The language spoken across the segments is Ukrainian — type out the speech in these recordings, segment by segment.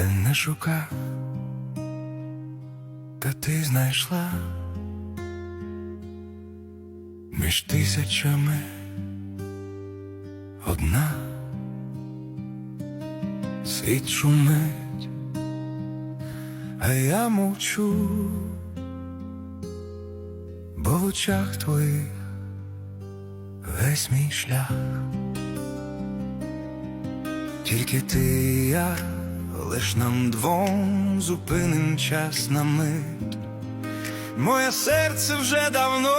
не шукав, та ти знайшла. Між тисячами одна. Світ шумить, а я мовчу, бо в очах твоїх весь мій шлях. Тільки ти і я, лиш нам двом зупиним час на мить. Моє серце вже давно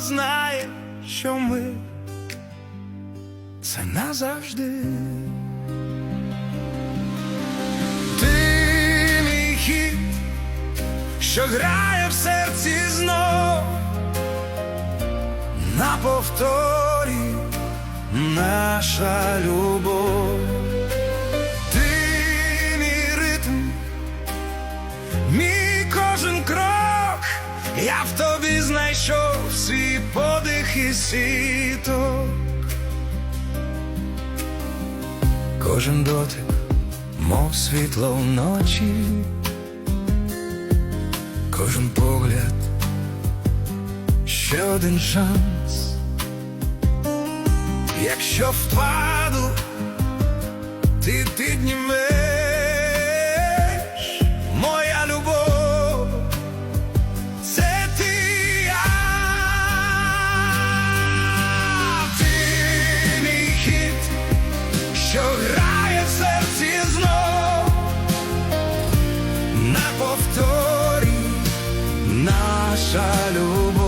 знає, що ми це назавжди. Ти мій хід, що грає в серці знов на повторі наша любов. Світок. Кожен дотик, мов світло вночі, кожен погляд, ще один шанс. Якщо впаду, ти піднімеш наша любов.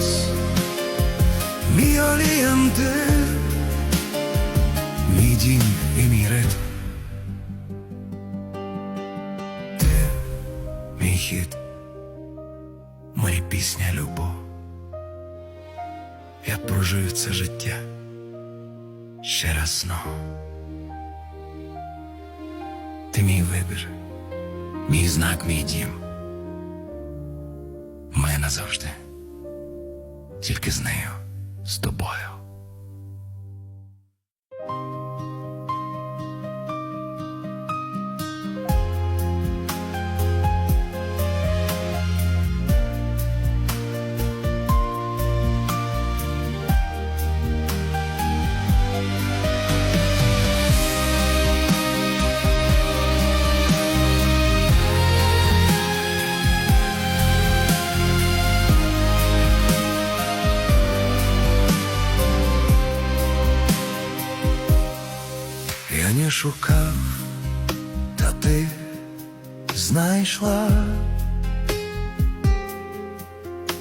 Голос, мій орієнтир, мій дім і мій ритм. Ти, мій хід, моя пісня любов. Я прожив це життя ще раз знову. Ти мій вибір, мій знак, мій дім. Ми назавжди. Тільки з нею, з тобою. Шукав, та ти знайшла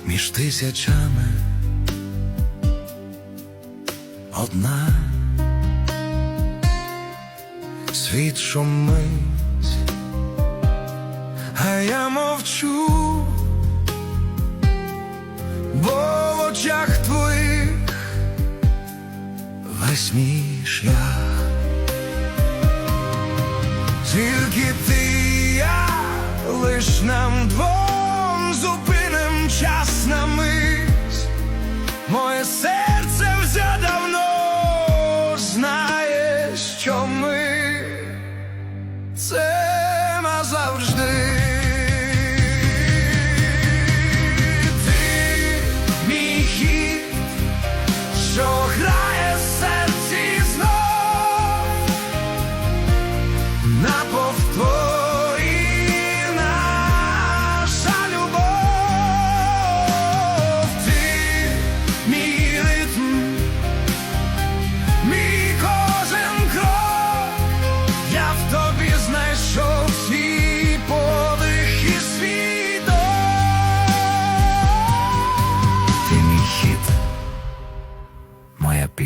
між тисячами одна світ шумить, а я мовчу, бо в очах твоїх весь мій шлях. Тільки ти я, лиш нам двом зупиним час на мить. Моє серце вже давно знає, що ми це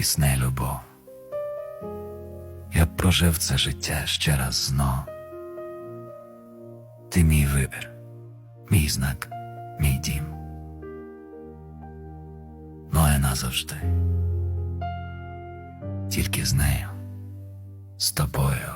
пісня любов. Я прожив це життя ще раз знов. Ти мій вибір, мій знак, мій дім. Моя назавжди. Тільки з нею, з тобою.